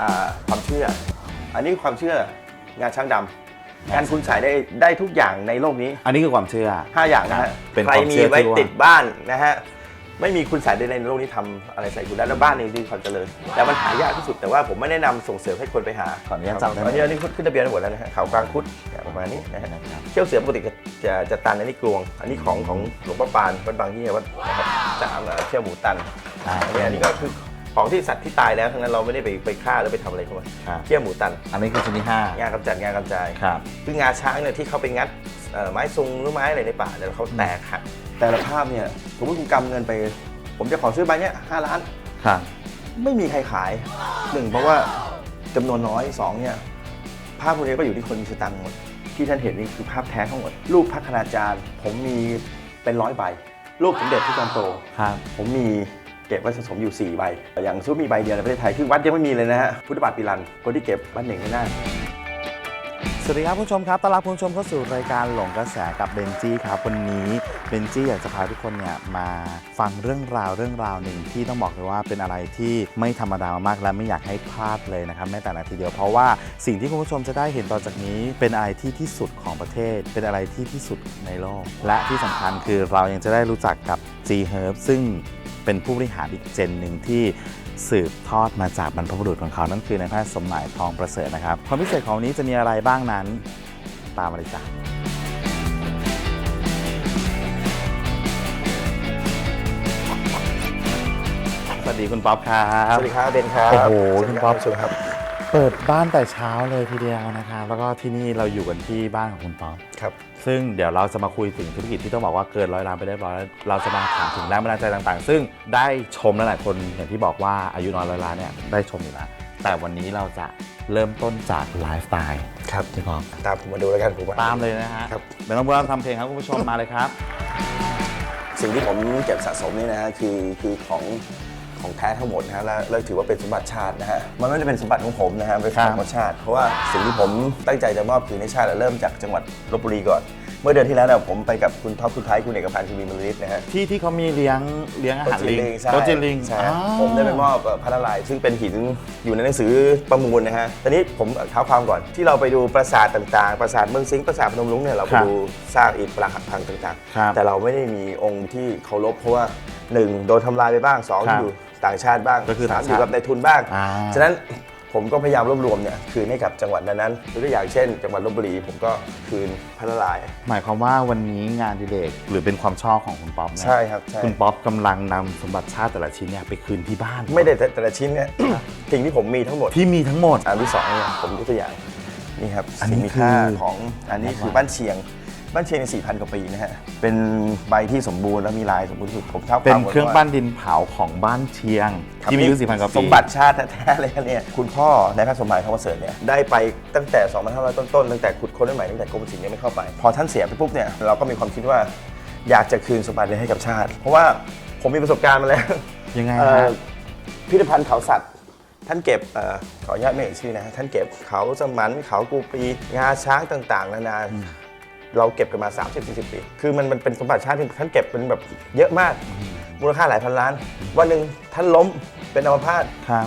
อ่าความเชื่อ อันนี้ความเชื่องานช้างดำงานคุณใส่ได้ได้ทุกอย่างในโลกนี้ อันนี้คือความเชื่อ ห้าอย่างนะฮะเป็นใครความมีเชื่อไว้ที่ว่า ติดบ้านนะฮะไม่มีคุณใส่ได้ในโลกนี้ทำอะไรใส่คุณได้แล้วบ้านนี้มีความเจริญแต่มันหายากที่สุดแต่ว่าผมไม่แนะนำส่งเสริมให้คนไปหาขออนุญาตจับได้ไหม อันนี้อันนี้ขึ้นทะเบียนไว้หมดแล้วนะฮะเขากลางคุดเนี่ยประมาณนี้นะฮะเขี้ยวเสือปกติจะจะจะตันอันนี้กลวง อันนี้ของของหลวงพ่อปานวัดบางที่วัดนะครับสามเอ่อเขี้ยวหมูตันอ่า อันนี้อันนี้ก็คือ ของที่สัตว์ที่ตายแล้วทั้งนั้นเราไม่ได้ไปไปฆ่าหรือไปทำอะไรเข้ามาครับ เขี้ยวหมูตันอันนี้คือชนิดห้างานกำจัดงานกำจายครับ คืองาช้างเนี่ยที่เขาไปงัดเอ่อไม้ซุงหรือไม้อะไรในป่าเนี่ยเขาแตกหักแต่ละภาพเนี่ยสมมติคุณกำเงินไป ผมจะขอซื้อใบเนี้ยห้าล้าน ครับ ไม่มีใครขายหนึ่งเพราะว่าจำนวนน้อยสองเนี่ยภาพพวกนี้ก็อยู่ที่คนมีสตังค์หมด ที่ท่านเห็นนี่คือภาพแท้ทั้งหมด รูปพัฒนาจารย์ ผมมีเป็นร้อยใบรูปสมเด็จพระจอมโต ครับ ผมมี เก็บไว้สะสมอยู่ 4 ใบ อย่างซุมีใบเดียวในประเทศไทยคือวัดยังไม่มีเลยนะฮะ พุทธบาทปีรัน คนที่เก็บวัดหนึ่งไม่น่าสวัสดีครับคุณผู้ชมครับต้อนรับคุณผู้ชมเข้าสู่รายการหลงกระแสกับเบนจี้ครับวันนี้เบนจี้อยากจะพาทุกคนเนี่ยมาฟังเรื่องราวเรื่องราวหนึ่งที่ต้องบอกเลยว่าเป็นอะไรที่ไม่ธรรมดามากและไม่อยากให้พลาดเลยนะครับแม้แต่นาทีเดียวเพราะว่าสิ่งที่คุณผู้ชมจะได้เห็นต่อจากนี้ เป็นอะไรที่ที่สุดของประเทศ เป็นอะไรที่ที่สุดในโลก และที่สำคัญคือเรายังจะได้รู้จักกับ G Herb ซึ่ง เป็นผู้บริหารอีกเจนหนึ่งที่สืบทอดมาจากบรรพบุรุษของเขา นั่นคือนายแพทย์สมหมายทองประเสริฐนะครับ ความพิเศษของวันนี้จะมีอะไรบ้างนั้น ตามมาเลยจ้ะสวัสดีคุณป๊อปครับสวัสดีครับเบนครับโอ้โหสวัสคุดีณคป๊รัอปสวัสดีครับ เปิดบ้านแต่เช้าเลยทีเดียวนะครับแล้วก็ที่นี่เราอยู่กันที่บ้านของคุณป๊อปครับ ซึ่งเดี๋ยวเราจะมาคุยถึงธุรกิจที่ต้องบอกว่าเกินร้อยล้านไปได้ร้อยแล้วเราจะมาถามถึงแรงบันดาลใจต่างๆ ซึ่งได้ชมแล้วหลายคนอย่างที่บอกว่าอายุน้อยร้อยล้านเนี่ยได้ชมอยู่แล้วแต่วันนี้เราจะเริ่มต้นจากไลฟ์สไตล์ครับที่พร้อมตามผมมาดูแล้วกันผมว่ตามเลยนะฮะครับไม่ต้องพูดเราทำเพลงครับคุณผู้ชมมาเลยครับ สิ่งที่ผมเก็บสะสมนี่นะฮะคือคือของ ของแท้ทั้งหมดนะฮะและและถือว่าเป็นสมบัติชาตินะฮะมันไม่ได้เป็นสมบัติของผมนะฮะเป็นครับของชาติ เพราะว่าสิ่งที่ผมตั้งใจจะมอบคืนให้ชาติเริ่มจากจังหวัดลบบุรีก่อน เมื่อเดือนที่แล้วเนี่ยผมไปกับคุณท็อปคุณไทยคุณเอกพันธ์คุณมีมลฤทธิ์นะฮะ ที่ที่เขามีเลี้ยงเลี้ยงอาหารลิงใช่โต๊ะจีนลิงใช่อ่า ผมได้ไปมอบเอ่อพระนารายณ์ซึ่งเป็นหินอยู่ในหนังสือประมูลนะฮะ ตอนนี้ผมเท้าความก่อนที่เราไปดูปราสาทต่างๆ ปราสาทเมืองสิงห์ปราสาทพนมรุ้งเนี่ยเราไปครับดูสร้างอิฐปรักหักพังต่างครับๆ แต่เราไม่ได้มีองค์ที่เคารพเพราะว่าหนึ่งโดนทำลายไปบ้างสองครับ อยู่ ต่างชาติบ้างก็คือสามต่างอชาติยู่กับในายทุนบ้าง อ่า ฉะนั้นผมก็พยายามรวบรวมเนี่ยคืนให้กับจังหวัดนั้นๆตัวอย่างเช่น จังหวัดลบบุรีผมก็คืนพระนารายณ์หมายความว่าวันนี้งานอดิเรกหรือเป็นความชอบของคุณป๊อปเนี่ยใช่ครับใช่ คุณป๊อปกำลังนำสมบัติชาติแต่ละชิ้นเนี่ยไปคืนที่บ้านไม่ได้แต่แต่ละชิ้นเนี่ย สิ่งที่ผมมีทั้งหมด ที่มีทั้งหมด อันที่สองเนี่ยผมยกตัวอย่างนี่ครับอันนี้สิ่งมีค่าคือ ของอันนี้คือบ้านเชียง บ้านเชียงใน4,000กว่าปีนะฮะ เป็นใบที่สมบูรณ์และมีลายสมบูรณ์ที่สุดผมเท่าเป็นความเครื่องว่าปั้นดินเผาของบ้านเชียงครับที่มีอายุสี่พันกว่าปีสมบัติชาติแท้ๆเลยครับเนี่ยคุณพ่อนายแพทย์สมหมายทองประเสริฐเนี่ยได้ไปตั้งแต่ 2,500 ต้นๆตั้งแต่ขุดค้นใหม่ตั้งแต่กรมศิลป์ยังไม่เข้าไป พอท่านเสียไปปุ๊บเนี่ยเราก็มีความคิดว่าอยากจะคืนสมบัตินี้ให้กับชาติ เพราะว่าผมมีประสบการณ์มาแล้วยังไงเอ่อฮะพิพิธภัณฑ์เขาสัตว์ท่านเก็บเออขออนุญาตไม่เอ่ยชื่อนะฮะท่านเก็บเขาสมันเขากูปีงาช้างต่างๆนานา เราเก็บกันมา 30-40 ปี คือมันมันเป็นสมบัติชาติที่ท่านเก็บเป็นแบบเยอะมาก มูลค่าหลายพันล้าน วันหนึ่งท่านล้มเป็นอัมพาตครับ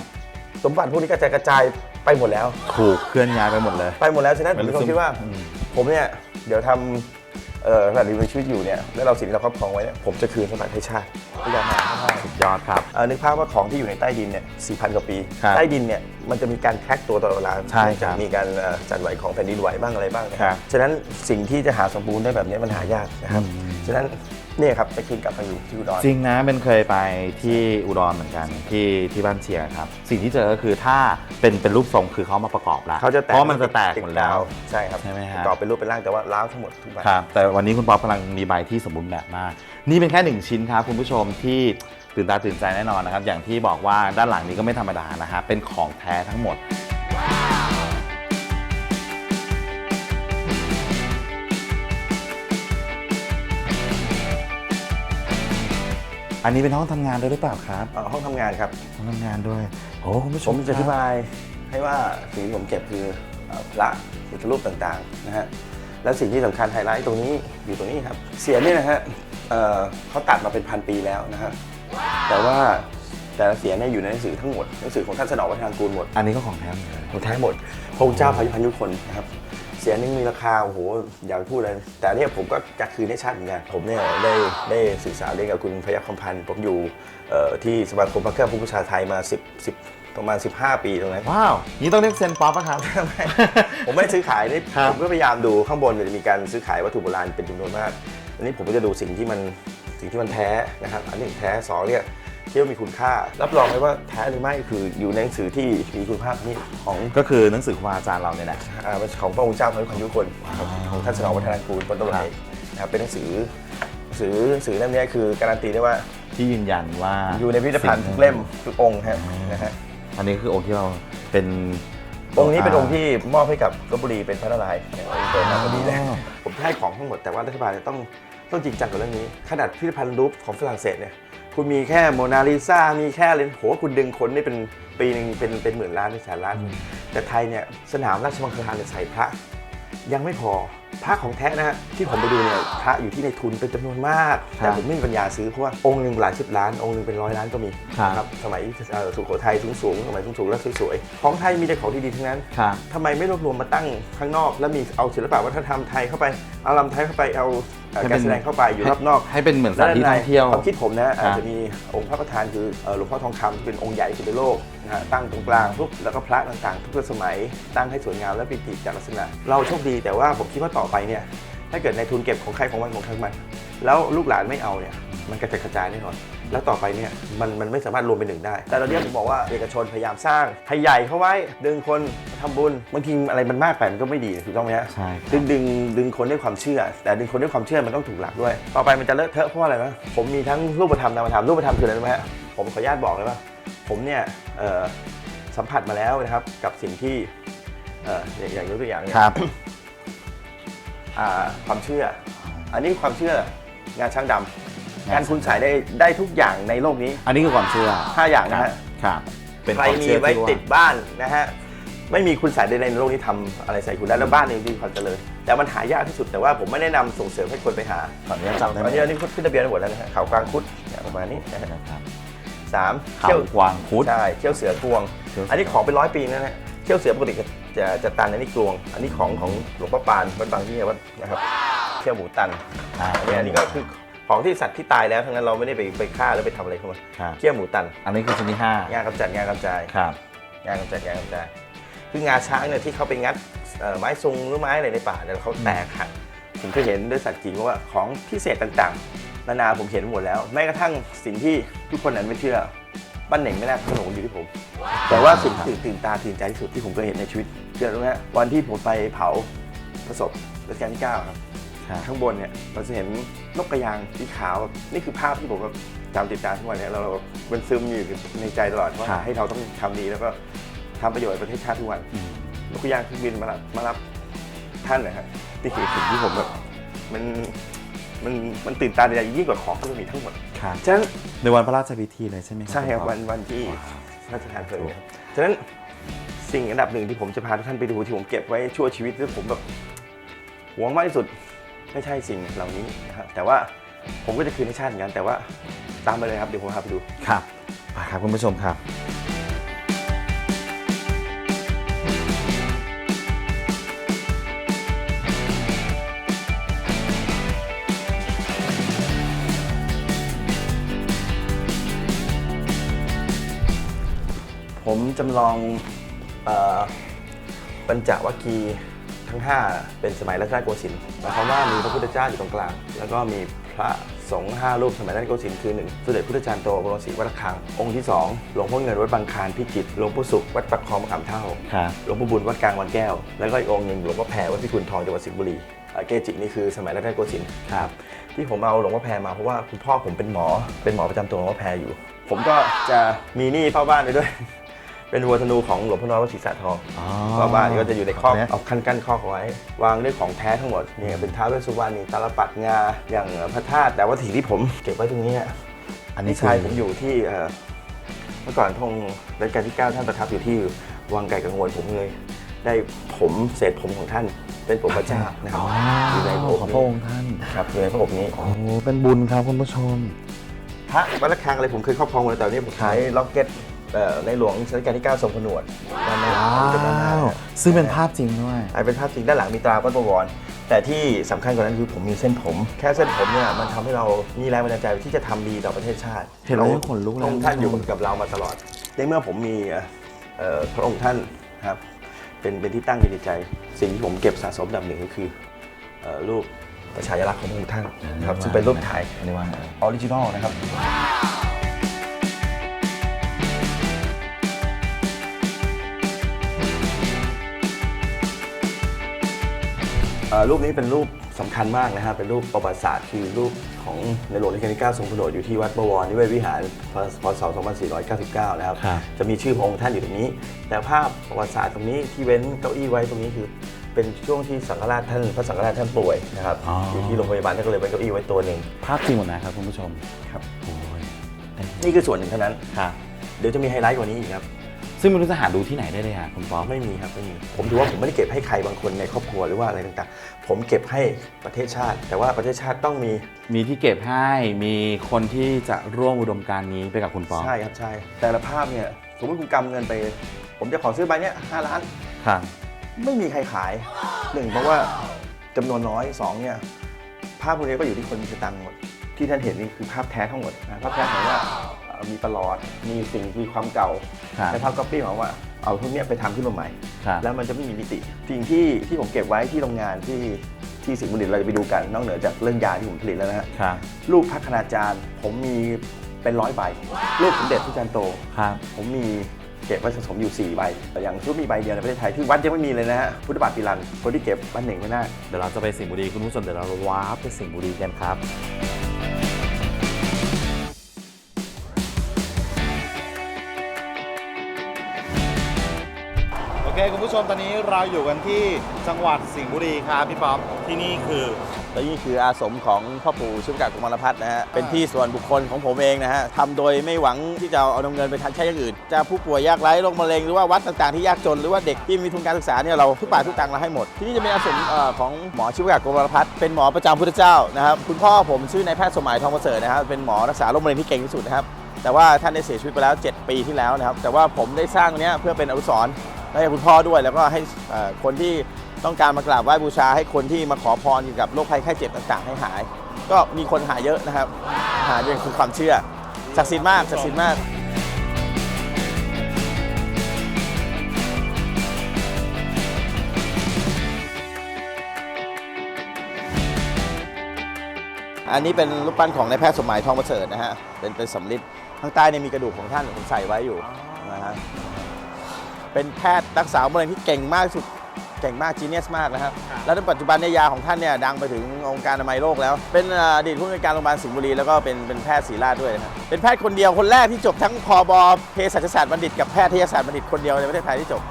สมบัติพวกนี้ก็จะกระจายไปหมดแล้ว ถูกเคลื่อนย้ายไปหมดเลย ไปหมดแล้วฉะนั้นผมเป็นมีความคิดว่าอืมผมเนี่ยเดี๋ยวทำ เอ่อขณะที่มีชีวิตอยู่เนี่ยแล้วเราสิ่งที่เราครอบครองไว้เนี่ยผมจะคืนสมบัติให้ชาติพยายามหาให้ได้สุดยอดครับเอ่อนึกภาพว่าของที่อยู่ในใต้ดินเนี่ย4,000กว่าปี ครับใต้ดินเนี่ยมันจะมีการแคร็กตัวตลอดเวลาใช่ครับจะมีการเอ่อจัดไหวของแผ่นดินไหวบ้างอะไรบ้างนะคครัรับบฉะนั้นสิ่งที่จะหาสมบูรณ์ได้แบบนี้มันหายากนะครับอืมฉะนั้น เนี่ยครับจะคืนกลับมาอยู่ที่อุดร จริงนะเป็นเคยไปที่อุดรเหมือนกันที่ที่บ้านเชียงครับ สิ่งที่เจอก็คือถ้าเป็นเป็นรูปทรงคือเขามาประกอบแล้วเขาจะแตกเพราะมันจะแตกหมดแล้ว ใช่ครับใช่ไหมฮะประกอบเป็นรูปเป็นร่างแต่ว่าล้าวทั้งหมดทุกใบครับแต่วันนี้คุณป๊อปกำลังมีใบที่สมบูรณ์แบบมาก นี่เป็นแค่หนึ่งชิ้นครับคุณผู้ชมที่ตื่นตาตื่นใจแน่นอนนะครับ อย่างที่บอกว่าด้านหลังนี้ก็ไม่ธรรมดานะฮะเป็นของแท้ทั้งหมด อันนี้เป็นห้องทำงานด้วยหรือเปล่าครับเอ่อห้องทำงานครับ ห้องทำงานด้วยโอ้คุณผู้ชผมมจะอธิบายให้ว่าสิ่งที่ผมเก็บคือเอ่อพระพุทธรูปต่างๆนะฮะแล้วสิ่งที่สำคัญไฮไลท์ตรงนี้อยู่ตรงนี้ครับ เสียนเนี่ยนะฮะเอ่อเขาตัดมาเป็นพันปีแล้วนะฮะแต่ว่าแต่ละเสียงเนี่ยอยู่ในหนังสือทั้งหมดหนังสือของท่านสนองวัฒนางกูลหมดอันนี้ก็ของแท้หมดเลยของแท้หมดพระองค์เจ้าพายุพันยุคนนะครับ เสียงนึงมีราคาโอ้โหอย่าไปพูดเลย แต่เนี่ยผมก็จะคืนให้ชาติเหมือนกันผมเนี่ยได้ได้ศึกษาเรียนกับคุณพยัคฆ์คำพันธ์ผมอยู่เอ่อที่สมาคมพระเครื่องผู้บูชาไทยมา 10 10 ประมาณ 15 ปีตรงนั้นว้าวนี่ต้องเรียกเซนป๊อปอะครับ ผมไม่ได้ซื้อขายนี่ครับผมก็พยายามดูข้างบนเนี่ยจะมีการซื้อขายวัตถุโบราณเป็นจำนวนมากอันนี้ผมก็จะดูสิ่งที่มันสิ่งที่มันแท้นะครับอันนี้แท้สองเนี่ย ที่ว่ามีคุณค่า รับรองได้ว่าแท้หรือไม่คืออยู่ในหนังสือที่มีคุณภาพนี่ของก็คือหนังสือครูบาอาจารย์เราเนี่ยแหละ อ่าเป็นของพระองค์เจ้าพระยุคลครับของท่านสนองวัฒนางกูลปนตำรวจเอกนะครับเป็นหนังสือหนังสือหนังสือเล่มนี้คือการันตีได้ว่าที่ยืนยันว่าอยู่ในพิพิธภัณฑ์ทุกเล่มทุกองค์ฮะนะฮะอันนี้คือองค์ที่เราเป็นองค์นี้เป็นองค์ที่มอบให้กับลบบุรีเป็นพระนารายณ์เนี่ยองค์เปิดมาพอดีเลยอ๋อผมจะให้ของทั้งหมดแต่ว่ารัฐบาลจะต้องต้องจริงจังกับเรื่องนี้ ขนาดพิพิธภัณฑ์รูปของฝรั่งเศสเนี่ย คุณมีแค่โมนาลิซามีแค่เลนโหคุณดึงคนนี่เป็นปีหนึ่งเป็นเป็นหมื่นล้านเป็นแสนล้าน แต่ไทยเนี่ยสนามราชมังคลาเนี่ยใส่พระ ยังไม่พอ พระของแท้นะฮะที่ผมไปดูเนี่ยพระอยู่ที่ในทุนเป็นจำนวนมากครับแต่ผมไม่มีปัญญาซื้อเพราะว่าองค์หนึ่งหลายสิบล้าน องค์หนึ่งเป็นร้อยล้านก็มีครับสมัยเอ่อสุโขทัยสูงสูงๆสมัยสูงสูงๆแล้วสวยๆของไทยมีแต่ของดีๆทั้งนั้นครับทำไมไม่รวบรวมมาตั้งข้างนอก แล้วมีเอาศิลปะวัฒนธรรมไทยเข้าไปเอาลำไทยเข้าไปเอาเอ่อให้เป็การนแสดงเข้าไปอยู่รอบนอก ให้เป็นเหมือนสถานที่ท่องเที่ยวความคิดผมนะครัอาบจจะมีองค์พระประธานคือเอ่อหลวงพ่อทองคำที่เป็นองค์ใหญ่สุดในโลกนะฮะตั้งตรงกลางปุ๊บแล้วก็พระต่างๆ ทุกสมัยตั้งให้สวยงามและปิติจากลักษณะ เราโชคดีแต่ว่าผมคิดว่าต่อไปเนี่ยถ้าเกิดในทุนเก็บของใครของมันของใครของมัน แล้วลูกหลานไม่เอาเนี่ยมันกระจัดกระจายแน่นอน แล้วต่อไปเนี่ยมันมันไม่สามารถรวมเป็นหนึ่งได้ แต่ตอนนี้ผมบอกว่าเอกชนพยายามสร้างให้ใหญ่เข้าไว้ ดึงคนทำบุญบางทีอะไรมันมากไปมันก็ไม่ดีถูกต้องไหมฮะใช่ครับดึงดึงดึงคนด้วยความเชื่อ แต่ดึงคนด้วยความเชื่อมันต้องถูกหลักด้วย ต่อไปมันจะเลอะเทอะเพราะอะไรนะผมมีทั้งรูปธรรมนามธรรมรูปธรรมคืออะไรรู้ไหมฮะผมขออนุญาตบอกเลยว่า ผมเนี่ยเอ่อสัมผัสมาแล้วนะครับกับสิ่งที่เอ่ออย่างอย่างยกตัวอย่างเนี่ย ครับอ่าความเชื่อ อันนี้ความเชื่องานช่างดำงานคุณสายได้ได้ทุกอย่างในโลกนี้อันนี้คือความเชื่อห้าอย่างนะฮะครับเป็นใครความมีเชื่อไว้ที่ว่าติดบ้านนะฮะไม่มีคุณสายใดในโลกนี้ทำอะไรใส่คุณได้แล้วบ้านเองมีความเจริญแต่มันหายากที่สุดแต่ว่าผมไม่แนะนำส่งเสริมให้คนไปหาขออนุญาตจับได้ไหมอันนี้อันนี้ขึ้นทะเบียนหมดแล้วนะฮะเขากวางคุดเนี่ยประมาณนี้นะฮะนะครับสามเขาเขี้ยวกวางคุด ใช่เขี้ยวเสือกวงเขี้ยวเสืออั อันนี้ของเป็นร้อยปีนะฮะเขี้ยวเสือปกติ จะจะตันอันนี้กลวง อันนี้ของของหลวงพ่อปานวัดบางที่เนี่ยวัดนะครับเขี้ยวหมูตันอ่าอันนี้อันนี้ก็คือของที่สัตว์ที่ตายแล้วทั้งนั้นเราไม่ได้ไปไปฆ่าหรือไปทำอะไรเข้ามาครับเขี้ยวหมูตันอันนี้คือชนิดห้างานกำจัดงานกำจายครับ งานกำจัดงานกำจายคืองาช้างเนี่ยที่เขาไปงัดเอ่อไม้ซุงหรือไม้อะไรในป่าเนี่ยเขาแตกหักผมเคยเห็นด้วยสัตว์จริงว่าของพิเศษต่างๆ นานาผมเห็นหมดแล้ว แม้กระทั่งสิ่งที่ทุกคนนั้นไม่เชื่อ บ้านเหน่งไม่น่าขนมอยู่ที่ผม แต่ว่าสิ่งที่ตื่นตาตื่นใจที่สุดที่ผมเคยเห็นในชีวิตเชื่อรู้ไหมฮะวันที่ผมไปเผาประสบรัชกาลที่เก้าครับ ครับข้างบนเนี่ยเราจะเห็นนกกระยางสีขาวแบบนี่คือภาพที่ผมแบบจำติดตาทุกวันเนี่ยเราเรามันซึมอยู่ในใจตลอดว่าครับ ให้เราต้องทำดีแล้วก็ทำประโยชน์ประเทศชาติทุกวัน อืม นกกระยางเครื่องบินมารับมารับท่านนะฮะนี่คือสิ่งที่ผมแบบมัน มันมันตื่นตาตื่นใจยิ่งกว่าของที่มันมีทั้งหมดครับฉะนั้นในวันพระราชพิธีเลยใช่ไหมครับใช่ครับณพ่อวันวันที่พระราชทานเพลิงครับฉะนั้นสิ่งอันดับหนึ่งที่ผมจะพาทุกท่านไปดูที่ผมเก็บไว้ชั่วชีวิตที่ผมแบบหวงมากที่สุดไม่ใช่สิ่งเหล่านี้นะครับแต่ว่าผมก็จะคืนให้ชาติเหมือนกันแต่ว่าตามไปเลยครับเดี๋ยวผมพาไปดูครับไปครับคุณผู้ชมครับ ผมจำลองอปัญจวัคคีย์ทั้ง 5 เป็นสมัยรัชกาลโกสินทร์หมายความว่ามีพระพุทธเจ้าอยู่ตรงกลาง แล้วก็มีพระสงฆ์ห้ารูปสมัยรัชกาลโกสินทร์คือหนึ่งสมเด็จพุทธจารย์โตบรมศรีวัดระฆัง องค์ที่2หลวงพ่อเงินวัดบางคลานพิจิตรหลวงพ่อสุขวัดปักคลองมะขามเท่าครับหลวงพ่อบุญวัดกลางวังแก้ว แล้วก็อีกองค์หนึ่งหลวงพ่อแพรวัดพิกุลทองจังหวัดสิงห์บุรีเอ่อเกจินี่คือสมัยรัชกาลโกสินทร์ครับที่ผมเอาหลวงพ่อแพรมาเพราะว่าคุณพ่อผมเป็นหมอเป็นหมอประจำตัวหลวงพ่อแพรอยู่ ผมก็จะมีหนี้เฝ้าบ้านไปด้วย เป็นวัวธนูของหลวงพ่อน้อยวัดศรีสะทองอ๋อเฝ้าบ้านก็จะอยู่ในคอกเนี่ยเอาคันกั้นคอกเอาไว้ วางด้วยของแท้ทั้งหมดเนี่ยเป็นท้าวเวสสุวรรณนี่ตาลปัดงาอย่างพระธาตุแต่ว่าสิ่งที่ผมเก็บไว้ตรงนี้อะอันนี้พี่ชายผมอยู่ที่เอ่อเมื่อก่อนทงรัชกาลที่ 9 ท่านประทับอยู่ที่วังไก่กังวลผมเลย ได้ผมเศษผมของท่านเป็นผมพระเจ้านะครับอ๋ออยู่ในพระอบของนี้พระองค์ท่านครับอยู่ในพระอบนี้โอ้เป็นบุญครับคุณผู้ชมพระวัดระฆังอะไรผมเคยครอบครองหมดแล้วแต่นี่ผมใช้ล็อกเก็ต เอ่อในหลวงรัชกาลที่ 9 ทรงผนวดด้านหน้าว้จะด้านหน้าาวเนี่ยซึ่งเป็นภาพจริงด้วย อ่าเป็นภาพจริงด้านหลังมีตราวัดบวร แต่ที่สำคัญกว่านั้นคือผมมีเส้นผม แค่เส้นผมเนี่ยมันทำให้เรามีแรงบันดาลใจที่จะทำดีต่อประเทศชาติเห็นแล้วยังขนลุกเลย พระองค์ท่านอยู่กับเรามาตลอด ในเมื่อผมมีเอ่อเอ่อพระองค์ท่านครับเป็นเป็นที่ตั้งในใจ สิ่งที่ผมเก็บสะสมอันดับหนึ่งก็คือเอ่อรูปประชายลักษณ์ของพระองค์ท่านครับซึ่งเป็นรูปถ่ายอันนี้ว่าไงออริจินอลนะครับ รูปนี้เป็นรูปสำคัญมากนะฮะเป็นรูปประวัติศาสตร์คือรูปของในหลวงรัชกาลที่9ทรงผนวดอยู่ที่วัดบวรนิเวศวิหารพศ 2499 นะครับครับ จะมีชื่อพระองค์ท่านอยู่ตรงนี้ แต่ภาพประวัติศาสตร์ตรงนี้ที่เว้นเก้าอี้ไว้ตรงนี้คือเป็นช่วงที่สังฆราชท่านพระสังฆราชท่านป่วยนะครับอ๋ออยู่ที่โรงพยาบาลท่านก็เลยไว้เก้าอี้ไว้ตัวหนึ่งภาพจริงหมดนะครับคุณผู้ชมครับโอ้ยนี่คือส่วนหนึ่งเท่านั้นครับเดี๋ยวจะมีไฮไลท์กว่านี้อีกครับ ซึ่งไม่รู้จะหาดูที่ไหนได้เลยอะคุณป๊อป ไม่มีครับไม่มี ผมถือว่าผมไม่ได้เก็บให้ใครบางคนในครอบครัวหรือว่าอะไรต่างๆ ผมเก็บให้ประเทศชาติ แต่ว่าประเทศชาติต้องมีมีที่เก็บให้ มีคนที่จะร่วมอุดมการณ์นี้ไปกับคุณป๊อปใช่ครับใช่ แต่ละภาพเนี่ยสมมติคุณกำเงินไป ผมจะขอซื้อใบเนี้ยห้าล้านครับไม่มีใครขายหนึ่งเพราะว่าจำนวนน้อยสองเนี่ยภาพพวกนี้ก็อยู่ที่คนมีสตังค์หมด ที่ท่านเห็นนี่คือภาพแท้ทั้งหมดนะภาพแท้หมายว่าเอ่อ มีประหลอด มีสิ่งมีความเก่าครับแต่ภาพก๊อปปี้หมายว่าเอาพวกเนี้ยไปทำขึ้นมาใหม่ ครับแล้วมันจะไม่มีมิติ สิ่งที่ที่ผมเก็บไว้ที่โรงงานที่ที่สิงห์บุรีเราจะไปดูกันนอกเหนือจากเรื่องยาที่ผมผลิตแล้วนะฮะครับรูปพระคณาจารย์ ผมมีเป็นร้อยใบรูปสมเด็จพระจันทร์โต ครับผมมีเก็บไว้สะสมอยู่ 4 ใบอย่างชุดมีใบเดียวในประเทศไทยที่วัดยังไม่มีเลยนะฮะพุทธบาทปีรันคนที่เก็บบ้านหนึ่งไม่น่า เดี๋ยวเราจะไปสิงห์บุรีคุณผู้ชมเดี๋ยวเราว้าร์ปไปสิงห์บุรีกันครับ เคคุณผู้ชมตอนนี้เราอยู่กันที่จังหวัดสิงห์บุรีครับพี่ป๊อปที่นี่คือ และนี่คืออาสมของพ่อปู่ชิวกะกุมารพัฒน์นะฮะ เป็นที่ส่วนบุคคลของผมเองนะฮะทำโดยไม่หวังที่จะเอาเงินไปทำใช้อย่างอื่น จะผู้ป่วยยากไร้โรคมะเร็งหรือว่าวัดต่างๆที่ยากจนหรือว่าเด็กที่มีทุนการศึกษาเนี่ยเราทุกบาททุกตังค์เราให้หมด ที่นี่จะเป็นอาสมเอ่อของหมอชิวกะกุมารพัฒน์เป็นหมอประจำพุทธเจ้านะครับ คุณพ่อผมชื่อนายแพทย์สมหมายทองประเสริฐนะครับ เป็นหมอรักษาโรคมะเร็งที่เก่งที่สุดนะครับ แต่ว่าท่านได้เสียชีวิตไปแล้ว 7 ปีที่แล้วนะครับ แต่ว่าผมได้สร้างเนี้ยเพื่อเป็นอนุสรณ์ให้คุณพ่อด้วย แล้วก็ให้คนที่ต้องการมากราบไหว้บูชา ให้คนที่มาขอพรเกี่ยวกับโรคภัยไข้เจ็บต่างๆให้หาย ก็มีคนหายเยอะนะครับ หายด้วยคือความเชื่อศักดิ์สิทธิ์มากศักดิ์สิทธิ์มากอันนี้เป็นรูปปั้นของนายแพทย์สมหมายทองประเสริฐนะฮะ เป็นเป็นสำริด ข้างใต้เนี่ยมีกระดูกของท่านผมใส่ไว้อยู่นะฮะเป็นแพทย์รักษามะเร็งที่เก่งมากที่สุดเก่งมากจีเนียสมากนะครับ แล้วในปัจจุบันเนี่ยยาของท่านเนี่ยดังไปถึงองค์การอนามัยโลกแล้ว เป็นเอ่ออดีตผู้อำนวยการโรงพยาบาลสิงห์บุรีแล้วก็เป็นเป็นแพทย์ศรีราชด้วยนะครับเป็นแพทย์คนเดียวคนแรกที่จบทั้งพบเภสัชศาสตร์บัณฑิตกับแพทยศาสตร์บัณฑิตคนเดียวในประเทศไทยที่จบ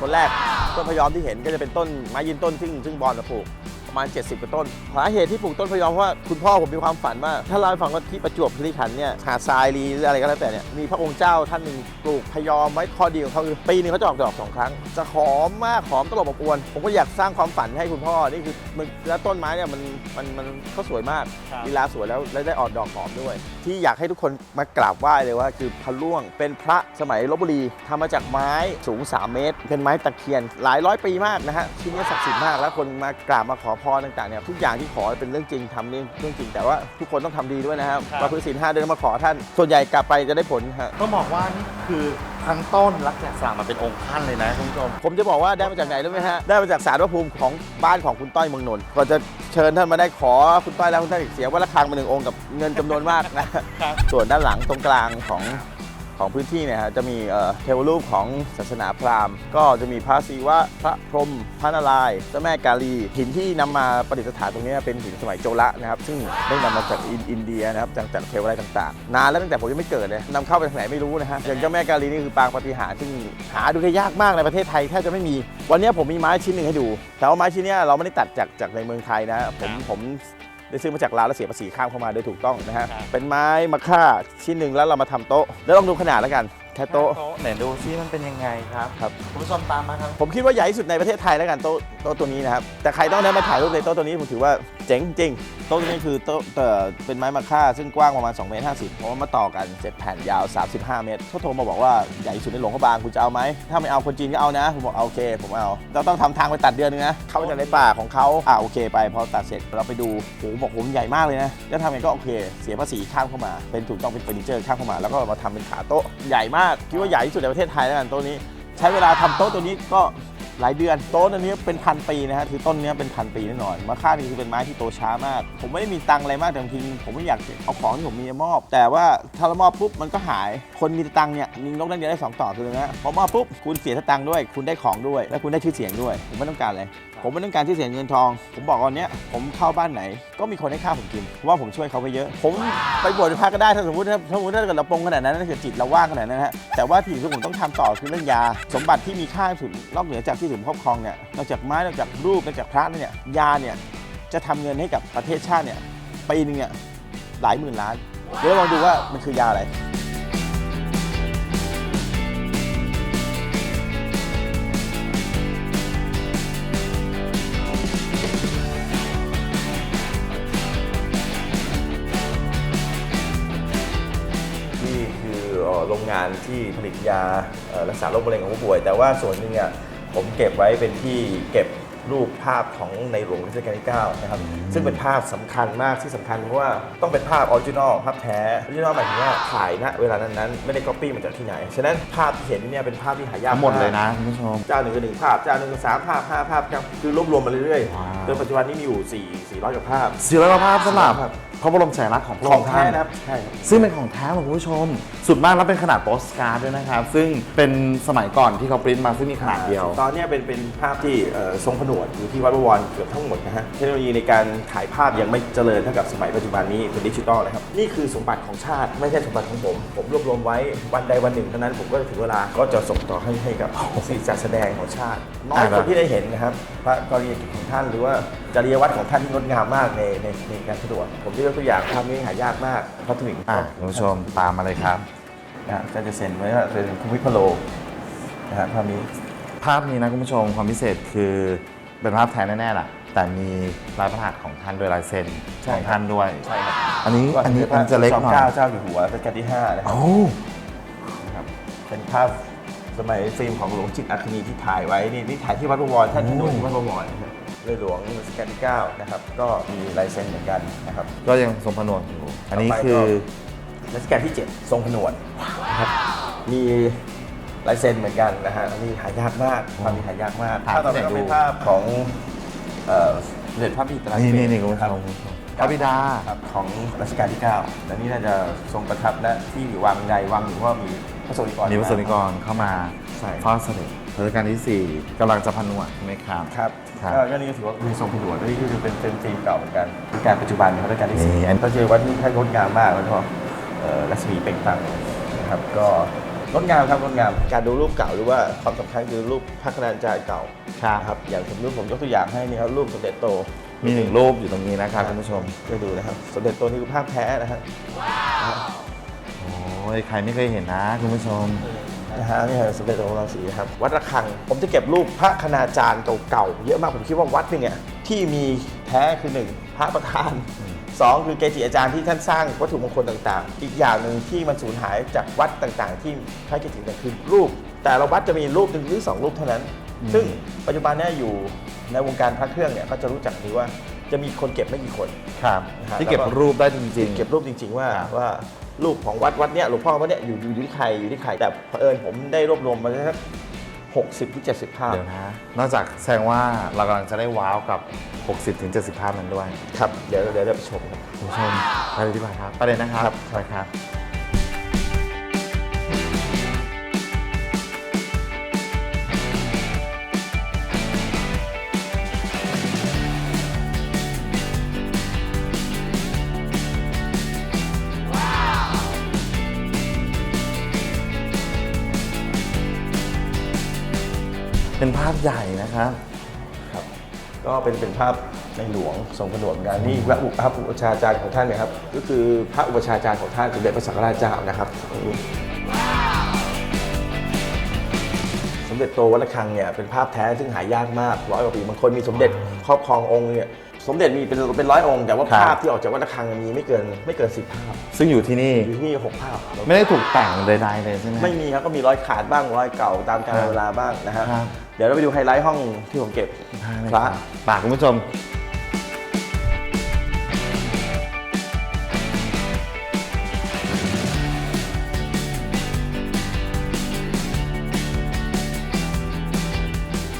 คนแรกต้นพยอมที่เห็นก็จะเป็นต้นไม้ยืนต้นซึ่งซึ่งบอลมาปลูก ประมาณ 70กว่าต้นสาเหตุที่ปลูกต้นพยอมเพราะว่าคุณพ่อผมมีความฝันว่า ถ้าเราให้ฟังว่าที่ประจวบคีรีขันธ์เนี่ยหาดทรายรีหรืออะไรก็แล้วแต่เนี่ยมีพระองค์เจ้าท่านหนึ่งปลูกพยอมไว้ข้อดีของเขาคือปีหนึงเขาจะออกดอกสองครั้ง จะหอมมากหอมตลบอบอวน ผมก็อยากสร้างความฝันให้คุณพ่อนี่คือมันแล้วต้นไม้เนี่ยมันมันมันเขาสวยมากครับ ลีลาสวยแล้วและได้ออกดอกหอมด้วย ที่อยากให้ทุกคนมากราบไหว้เลยว่าคือพระล่วงเป็นพระสมัยลบบุรีทำมาจากไม้สูง 3 เมตร เป็นไม้ตะเคียน หลายร้อยปีมากนะฮะที่นี่ศักดิ์สิทธิ์มากแล้วคนมากราบมาขอพรต่างๆเนี่ยทุกอย่างที่ขอเป็นเรื่องจริงทำนี่เรื่องจริง แต่ว่าทุกคนต้องทำดีด้วยนะครับครับ มาพื้นศีลห้าเดินมาขอท่าน ส่วนใหญ่กลับไปจะได้ผลฮะต้องบอกว่านี่คือทั้งต้นรักแกะสลักมาเป็นองค์ท่านเลยนะคุณผู้ชม ผมจะบอกว่าได้มาจากไหนรู้ไหมฮะได้มาจากสารพระภูมิของบ้านของคุณต้อยเมืองนนท์ก่อนจะเชิญท่านมาได้ขอคุณต้อยแล้วคุณต้อยอีกเสียว่าระฆังมาหนึ่งองค์กับเงินจำนวนมากนะครับ ส่วนด้านหลังตรงกลางของ ของพื้นที่เนี่ยฮะจะมีเทวรูปของศาสนาพราหมณ์ ก็จะมีพระศิวะพระพรหมพระนารายณ์เจ้าแม่กาลีหินที่นำมาประดิษฐานตรงนี้เป็นหินสมัยโจละนะครับซึ่งได้นำมาจากอินเดียนะครับจากจากเทวอะไรต่างๆนานแล้วตั้งแต่ผมยังไม่เกิดเลยนำเข้าไปทางไหนไม่รู้นะฮะอย่างเจ้าแม่กาลีนี่คือปางปฏิหารซึ่งหาดูได้ยากมากในประเทศไทยแทบจะไม่มี วันนี้ผมมีไม้ชิ้นหนึ่งให้ดู แต่ว่าไม้ชิ้นเนี้ยเราไม่ได้ตัดจากจากในเมืองไทยนะฮะผมผม ได้ซื้อมาจากลาวแล้วเสียภาษีข้ามเข้ามาโดยถูกต้องนะฮะครับเป็นไม้มะค่าชิ้นหนึ่งแล้วเรามาทำโต๊ะ แล้วลองดูขนาดแล้วกันแค่โต๊ะ ไหนดูซิมันเป็นยังไงครับครับ คุณผู้ชมตามมาครับ ผมคิดว่าใหญ่ที่สุดในประเทศไทยแล้วกันโต๊ะโต๊ะตัวนี้นะครับ แต่ใครต้องได้มาถ่ายรูปในโต๊ะตัวนี้ผมถือว่าเจ๋งจริง โต๊ะตัวนี้คือโต๊ะเอ่อเป็นไม้มะค่า ซึ่งกว้างประมาณ2เมตร50เพราะว่ามาต่อกัน7แผ่นยาว 35 เมตรเขาโทรมาบอกว่าใหญ่ที่สุดในหลวงพระบางคุณจะเอาไหม ถ้าไม่เอาคนจีนก็เอานะ ผมบอกเอาโอเค ผมเอาเราต้องทำทางไปตัดเดือนนึงนะ เข้าจากในป่าของเขาอ่าโอเค ไปพอตัดเสร็จเราไปดูโหบอกผมใหญ่มากเลยนะ แล้วทำไงก็โอเค เสียภาษีข้ามเข้ามา เป็นถูกต้องเป็นเฟอร์นิเจอร์ข้ามเข้ามา แล้วก็มาทำเป็นขาโต๊ะใหญ่มากคิดว่าใหญ่ที่สุดในประเทศไทยแล้วกันโต๊ะนี้ ใช้เวลาทำโต๊ะตัวนี้ก็หลายเดือนโต๊ะตัวนี้เป็นพันปีนะฮะคือต้นนี้เป็นพันปีแน่นอนมะค่านี่คือเป็นไม้ที่โตช้ามาก ผมไม่ได้มีตังอะไรมากแต่บางทีผมไม่อยากเอาของที่ผมมีมอบ แต่ว่าถ้าเรามอบปุ๊บมันก็หายคนมีตังเนี่ยยิงนกนั่นเดียวได้สองต่อคือนะฮะพอมอบปุ๊บคุณเสียตังด้วย คุณได้ของด้วย และคุณได้ชื่อเสียงด้วยผมไม่ต้องการอะไร ผมไม่ต้องการชื่เสียเงินทอง ผมบอกวันเนี้ยผมเข้าบ้านไหน ก็มีคนให้ข้าวผมกินเพราะว่าผมช่วยเขาไปเยอะ ผมไปบวชพระก็ได้ถ้าสมมติถ้าสมมติถ้าเกิดเราปรงขนาดนั้นถ้าเกิดจิตเราว่างขนาดนั้นนะฮะแต่ว่าที่ที่ผมต้องทำต่อคือเรื่องยา สมบัติที่มีค่าสุดนอกเหนือจากที่ผมครอบครองเนี่ยนอกจากไม้นอกจากรูปนอกจากพระเนี่ยยาเนี่ยจะทำเงินให้กับประเทศชาติเนี่ยปีหนึงเนี่ยหลายหมื่นล้านเดี๋ยวลองดูว่ามันคือยาอะไร ที่ผลิตยาเอ่อรักษาโรคมะเร็งของผู้ป่วย แต่ว่าส่วนหนึ่งอะผมเก็บไว้เป็นที่เก็บรูปภาพของในหลวงรัชกาลที่9นะครับ ซึ่งเป็นภาพสำคัญมากที่สำคัญเพราะว่าต้องเป็นภาพออริจินอลภาพแท้ออริจินอลหมายถึงว่าถ่ายณเวลานั้นๆ ไม่ได้ก๊อปปี้มาจากที่ไหน ฉะนั้นภาพที่เห็นเนี่ยเป็นภาพที่หายากทั้งหมดากเลยนะคุณผู้ชม เจ้าหนึ่งก็หนึ่งภาพ เจ้าหนึ่งก็สามภาพห้าภาพครับคือรวบรวมมาเรื่อยว้าวๆจนปัจจุบันนี้มีอยู่สี่สี่ร้อยกว่าภาพศิลปภาพสลับครับ พระบรมฉายาลักษณ์ของพระขอองงค์แท้ท่านนะครับใช่ครับซึ่งเป็นของแท้ของคุณผู้ชม สุดมากแล้วเป็นขนาดโปสการ์ดด้วยนะครับ ซึ่งเป็นสมัยก่อนที่เขาปริ้นมาซึ่งมีขนาดเดียว ตอนเนี้ยเป็นเป็นภาพที่เอ่อทรงผนวดอยู่ที่วัดบวรเกือบทั้งหมดนะฮะเทคโนโลยีในการถ่ายภาพยังไม่เจริญเท่ากับสมัยปัจจุบันนี้เป็นดิจิตอลนะครับนี่คือสมบัติของชาติไม่ใช่สมบัติของผม ผมรวบรวมไว้วันใดวันหนึ่งเท่านั้นผมก็ถึงเวลาก็จะส่งต่อให้ให้กับสิ่งจัดแสดงของชาติน้อยคนที่ได้เห็นนะครับพระกรณียกิจของท่านหรือว่าจริยวัตรของท่านที่งดงามมากในในในการสะดวกผมจะยกตัวอย่างภาพนี้หายากมากพระถึงอะคุณผู้ชมตามมาเลยครับนะฮะก็จะเซ็นไว้ว่าเป็นภูมิพโลนะฮะภาพนี้ภาพนี้นะคุณผู้ชมความพิเศษคือเป็นภาพแท้แน่ๆแหละแต่มีลายพระหัตถ์ของท่านด้วยลายเซ็นใช่ของครับท่านด้วยใช่ครับอันนี้ก็อันนี้คืมันจะเล็กหน่อยจอมเกล้าเจ้าอยู่หัวรัชกาลที่5นะครับโอ้นะครับเป็นภาพสมัยฟิล์มของหลวงจิตรอัคนีที่ถ่ายไว้นี่นี่ถ่ายที่วัดบวรท่านที่หน่วยที่วัดบวรนะครับ ในหลวงรัชกาลที่9นะครับก็มีลายเซ็นเหมือนกันนะครับก็ยังทรงผนวกอยู่ อันนี้ต่อไปก็คือรัชกาลที่ 7 ทรงผนวดนะครับมีลายเซ็นเหมือนกันนะฮะอันนี้หายากมากภาพนี้หายากมากถ่ายภาพต่อไปที่ไหนก็เป็นดูภาพของเอ่อสมเด็จพระบิดานี่นี่นี่คุณผู้คชรับมพระบิดาครับของรัชกาลที่9และนี่น่าจะทรงประทับณที่วังใดวังหนึ่งเพราะว่ามีพระสงฆ์นิกรมีพระสนิกรเข้ามา ใช่เฝ้าเสด็จรัชกาลที่ 4กำลังจะผนวดใช่ไหมครับ ครับครับก็ก็นี่ก็ถือว่ามีทรงผนวดนี่คือเป็นเป็นฟิล์มเก่าเหมือนกันเป็นการปัจจุบันนะครับรัชกาลที่นี่สี่อันก็เจอวัดที่ท่านงดงามมากแล้วก็เอ่อรัศมีเปล่งปลั่งนะครับก็งดงามครับงดงามการดูรูปเก่าหรือว่าความสำคัญคือรูปพระคณาจารย์เก่าครับนะครับอย่างผมรูปผมยกตัวอย่างให้นี่ครับรูปสมเด็จโต มีหนึ่งรูปอยู่ตรงนี้นะครับคุณผู้ชมไปดูนะครับ สมเด็จโตนี่คือภาพแท้นะฮะโอ้ยใครไม่เคยเห็นนะคุณผู้ชม นะฮะนี่คือสมเด็จโตรังสีครับวัดระฆังผมจะเก็บรูปพระคณาจารย์เก่าๆเยอะมากผมคิดว่าวัดหนึ่งเนี่ยที่มีแท้คือหนึ่งพระประธานสองคือเกจิอาจารย์ที่ท่านสร้างวัตถุมงคลต่างๆ อีกอย่างหนึ่งที่มันสูญหายจากวัดต่างๆ ที่พระเกจิเนี่ยคือรูป แต่ละวัดจะมีรูปหนึ่งหรือสองรูปเท่านั้น ซึ่งปัจจุบันเนี่ยอยู่ในวงการพระเครื่องเนี่ยก็จะรู้จักดีว่าจะมีคนเก็บไม่กี่คนครับนะฮะที่เก็บแล้วก็รูปได้จริงๆ เก็บรูปจริง ๆ ว่าครับว่า รูปของวัดวัดเนี้ยหลวงพ่อวัดเนี้ยอยู่อยู่ที่ใครอยู่ที่ใครแต่เผอิญผมได้รวบรวมมาสักหกสิบถึงเจ็ดสิบภาพเดี๋ยวนะ นอกจากแสดงว่าเรากำลังจะได้ว้าวกับ 60-70ภาพนั้นด้วยครับเดี๋ยวเดี๋ยวเราไปชมครับ คุณผู้ชมไปเลยดีกว่าครับไปเลยนะครับครับไปครับ เป็นภาพใหญ่นะครับครับ ก็เป็นเป็นภาพในหลวงทรงผนวดงานนี่พระอุปพระอุปชฌาจารย์ของท่านเนะครับ ก็คือพระอุปชฌาจารย์ของท่านสมเด็จพระสังฆราชเจ้านะครับนี่เด็จโตวัดระฆังเนี่ยเป็นภาพแท้ซึ่งหายากมากร้อยกว่าปีบางคนมีสมเด็จครอบครององค์เนี่ยสมเด็จมีเป็นเป็นร้อยองค์แต่ว่าครับภาพที่ออกจากวัดระฆังมีไม่เกินไม่เกินสิบภาพ ซึ่งอยู่ที่นี่อยู่ที่นี่หกภาพ ไม่ได้ถูกแต่งใดๆเลยใช่ไหมไม่มีครับก็มีรอยขาดบ้างรอยเก่าตามกาลเวลาบ้างนะฮะครับ เดี๋ยวเราไปดูไฮไลท์ห้องที่ผมเก็บได้เลยพระครับปากคุณผู้ชม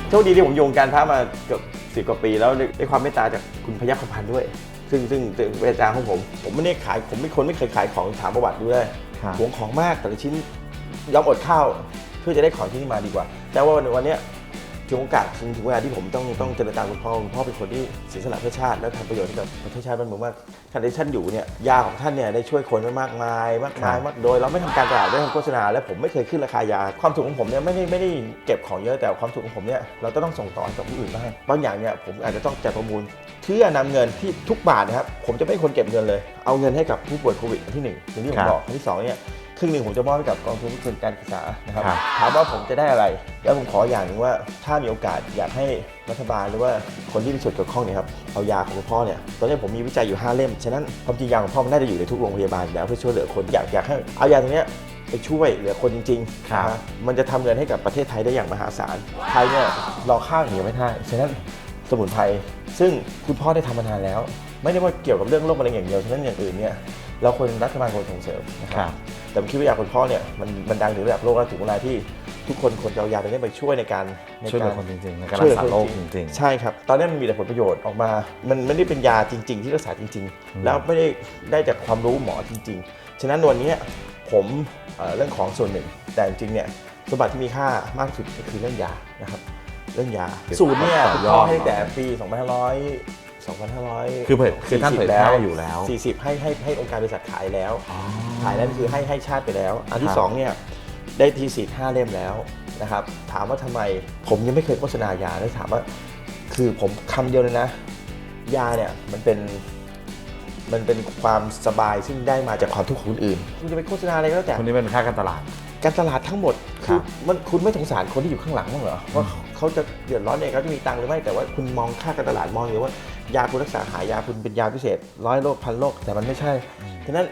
โชคดีที่ผมอยู่วงการพระมาเกือบสิบกว่าปีแล้วได้ได้ความเมตตาจากคุณพยัคฆ์คำพันธ์ด้วย ซึ่งซึ่งเป็นอาจารย์ของผม ผมไม่ได้ขายผมเป็นคนไม่เคยขายของถามประวัติด้วยครับหวงของมากแต่ละชิ้นยอมอดข้าว เพื่อจะได้ของที่นี่มาดีกว่า แต่ว่าวันวันเนี้ย ถึงโอกาสถึงถึงเวลาที่ผมต้องต้องเจริญตามคุณพ่อคุณพ่อเป็นคนที่เสียสละเพื่อชาติและทำประโยชน์ให้กับประเทศชาติบ้านเมืองมากท่านที่ท่านอยู่เนี่ยยาของท่านเนี่ยได้ช่วยคนไว้มากมายมากมายครับมากโดย เราไม่ทำการตลาดไม่ทำโฆษณาและผมไม่เคยขึ้นราคายา ความสุขของผมเนี่ยไม่ได้ไม่ได้เก็บของเยอะแต่ความสุขของผมเนี่ยเราจะต้องส่งต่อให้กับผู้อื่นบ้างบางอย่างเนี่ยผมอาจจะต้องจัดประมูลเพื่อนำเงินที่ทุกบาทนะครับผมจะไม่ให้คนเก็บเงินเลย เอาเงินให้กับผู้ป่วยโควิดอันที่หนึ่งอย่างที่ผครัมบบอกอันที่สองเนี่ย ครึ่งหนึ่งผมจะมอบให้กับกองทุนทุนการศึกษานะครับครับ ถามว่าผมจะได้อะไร แล้วผมขออย่างหนึงว่าถ้ามีโอกาสอยากให้รัฐบาลหรือว่าคนที่มีส่วนเกี่ยวข้องเนี่ยครับเอายาของคุณพ่อเนี่ยตอนนี้ผมมีวิจัยอยู่ 5 เล่ม ฉะนั้นความจริงยาของพ่อมันน่าจะอยู่ในทุกโรงพยาบาลอยู่แล้วเพื่อช่วยเหลือคนอยากอยากให้เอายาตรงเนี้ยไปช่วยเหลือคนจริงๆครับ นะฮะมันจะทำเงินให้กับประเทศไทยได้อย่างมหาศาลไทยเนี่ยรอข้าวอย่างเดียวไม่ได้ฉะนั้น สมุนไพรซึ่งคุณพ่อได้ทำมานานแล้ว ไม่ได้ว่าเกี่ยวกับเรื่องโรคมะเร็งอย่างเดียวฉะนั้นอย่างอื่นเนี่ย เราควรรัฐบาลควรส่งเสริมนะคครัรับบแต่ผมคิดว่ายาคนพ่อเนี่ยมันมันดังถึงระดับโลกแล้วถึงเวลาที่ทุกคนควรจะเอายาตัวนี้ไปช่วยในการในช่วยเหลืกาอรคนจริงๆในการช่วยรัเหกลือษาคนโรคจริงใช่ครับตอนนี้มันมีแต่ผลประโยชน์ออกมา มันไม่ได้เป็นยาจริง ๆ ที่รักษาจริง ๆ แล้วไม่ได้ได้จากความรู้หมอจริง ๆ ฉะนั้นวันนี้ผมเอ่อเรื่องของส่วนหนึ่ง แต่จริงๆเนี่ยสมบัติที่มีค่ามากที่สุดก็คือเรื่องยานะครับ เรื่องยาสูตรเนี่ยต่คุอณยอดพ่อให้แต่ปี 2500 2500คือเผยคือท่านเผยแพร่แล้วอยู่แล้ว 40 ให้ให้ให้องค์การบริษัทขายแล้วอ๋อขายนั่นคือให้ให้ชาติไปแล้ว อันที่ครับสองเนี่ยได้ทีสิทธิ์ห้าเล่มแล้วนะครับ ถามว่าทำไมผมยังไม่เคยโฆษณายาเลยถามว่า คือผมคำเดียวเลยนะ ยาเนี่ยมันเป็นมันเป็นความสบายซึ่งได้มาจากความทุกข์ของคนอื่น คุณจะไปโฆษณาอะไรก็แล้วแต่คนนี้เป็นค่าการตลาด การตลาดทั้งหมดครัคือบมันคุณไม่สงสารคนที่อยู่ข้างหลังบ้างเหรอว่าเขาจะเดือดร้อนเองเขาจะมีตังค์หรือไม่แต่ว่าคุณมองค่าการตลาดมองอยู่ว่า ยาคุณรักษาหายยาคุณเป็นยาพิเศษร้อยโรคพันโรคแต่มันไม่ใช่ฉะนั้น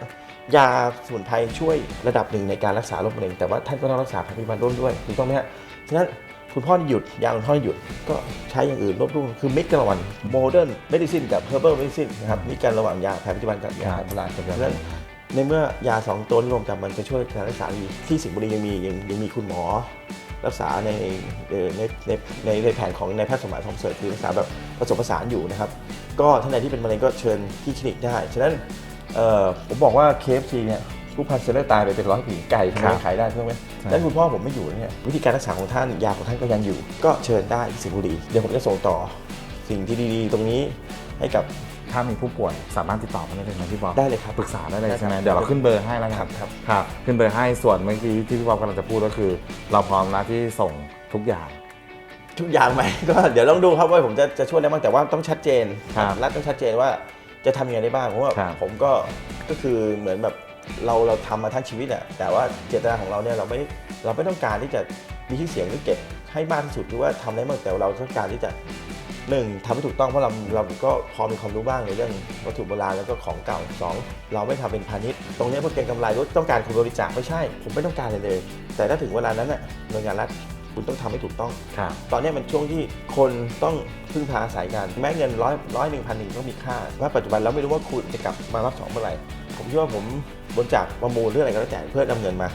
ยาสมุนไพรช่วยระดับหนึ่งในการรักษาโรคมะเร็งแต่ว่าท่านก็ต้องรักษาพยาบาลร่วมด้วยถูกต้องไหมฮะฉะนั้นคุณพ่อหยุดยาคุณพ่อหยุดก็ใช้อย่างอื่นรวบรวมคือมิกกันระหว่างโมเดิร์นเมดิซินกับเฮอร์เบิลเมดิซินนะครับมิกกันระหว่างยาแผนปัจจุบันกับยาครับโบราณฉะนั้นในเมื่อยาสองตัวนี้รวมกันมันจะช่วยการรักษาดีที่สิงห์บุรียังมียังยังมีคุณหมอ รักษาในเอ่อในในในในแผนของนายแพทย์สมหมัยทองเสริฐคือรักษาแบบผสมผสานอยู่นะครับ ก็ท่านใดที่เป็นมะเร็งก็เชิญที่คลินิกได้ ฉะนั้นเอ่อผมบอกว่า KFC เนี่ยผู้พันเซลล์ตายไปเป็นร้อยปีไก่ทำไมครับขายได้ใช่ไหมใช่แล้วคุณพ่อผมไม่อยู่เนี่ยวิธีการรักษาของท่านยาของท่านก็ยังอยู่ ก็เชิญได้ที่สิงห์บุรีเดี๋ยวผมจะส่งต่อสิ่งที่ดีๆ ตรงนี้ให้กับ ถ้ามีผู้ป่วยสามารถติดต่อมาได้เลยนะพี่บอลได้เลยครับปรึกษาได้เลยได้ครับใช่ไหมเดี๋ยวเราขึ้นเบอร์ให้แล้วคครัรับบครับครับขึ้นเบอร์ให้ส่วนเมื่อกี้ที่พี่บอลกำลังจะพูดก็คือ เราพร้อมนะที่ส่งทุกอย่างทุกอย่างไหมก็เดี๋ยวลองดูครับว่าผมจะจะช่วยได้บ้างแต่ว่าต้องชัดเจนครับรัฐต้องชัดเจนว่าจะทำยังไงได้บ้างเพราะว่าครับผมก็ก็คือเหมือนแบบเราเราทำมาทั้งชีวิตอะแต่ว่าเจตนาของเราเนี่ยเราไม่เราไม่ต้องการที่จะมีชื่อเสียงหรือเก็บให้มากที่สุดหรือว่าทำได้มากแต่เราต้องการที่จะ หนึ่งทำให้ถูกต้องเพราะเราเราก็พอมีความรู้บ้างในเรื่องวัตถุโบราณแล้วก็ของเก่าสองเราไม่ทำเป็นพาณิชย์ ตรงเนี้ยเพื่อเก็งกำไรหรือต้องการคนบริจาคไม่ใช่ ผมไม่ต้องการเลยเลย แต่ถ้าถึงเวลานั้นน่ะหน่วยงานรัฐคุณต้องทำให้ถูกต้องครับตอนนี้มันช่วงที่คนต้องพึ่งพาอาศัยกันแม้เงินร้อยร้อยหนึ่งพันหนึ่งต้องมีค่าว่าปัจจุบันเราไม่รู้ว่าคุณจะกลับมารับสองเมื่อไหร่ผมคิดว่าผมบนจากประมูลเรื่องอะไรก็แล้วแต่เพื่อนำเงินมา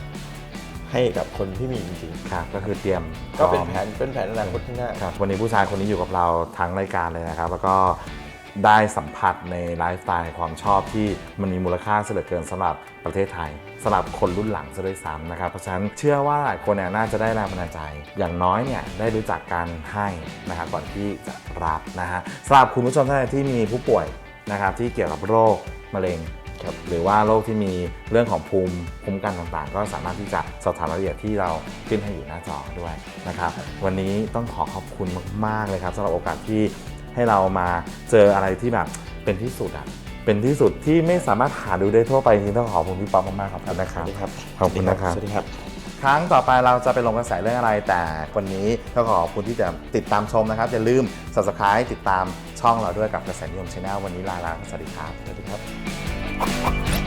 ให้กับคนที่มีจริงครับก็คือเตรียมๆก็เป็นพร้อมแผนเป็นแผนอนาคตข้างหน้า ครับวันนี้ผู้ชายคนนี้อยู่กับเราทั้งรายการเลยนะครับ แล้วก็ได้สัมผัสในไลฟ์สไตล์ความชอบที่มันมีมูลค่าเสยเหลือเกินสำหรับประเทศไทยสำหรับคนรุ่นหลังซะด้วยซ้ำนะครับ เพราะฉะนั้นเชื่อว่าหลายคนเนี่ยน่าจะได้แรงบันดาลใจ อย่างน้อยเนี่ยได้รู้จักการให้นะครับก่อนที่จะรับนะฮะสำหรับคุณผู้ชมท่านใดที่มีผู้ป่วยนะครับที่เกี่ยวกับโรคมะเร็ง ครับหรือว่าโรคที่มีเรื่องของภูมิคุ้มกันต่างๆ ก็สามารถที่จะสอบถามรายละเอียดที่เราขึ้นให้อยู่หน้าจอด้วยนะครับวันนี้ต้องขอขอบคุณมากๆเลยครับสำหรับโอกาสที่ให้เรามาเจออะไรที่แบบเป็นที่สุดอะเป็นที่สุดที่ไม่สามารถหาดูได้ทั่วไปจริงๆต้องขอบคุณพี่ป๊อปมากๆขอบคุณนะคสรับวัสดีครับขอบคุณนะครับสวัสดีครับครั้งต่อไปเราจะไปลงกระแสเรื่องอะไร แต่วันนี้ก็ขอขอบคุณที่จะติดตามชมนะครับ อย่าลืม subscribe ติดตามช่องเราด้วยกับกระแสนิยมชาแนลวันนี้ลาลาสวัสดีครับสวัสดีครับ Ha ha ha!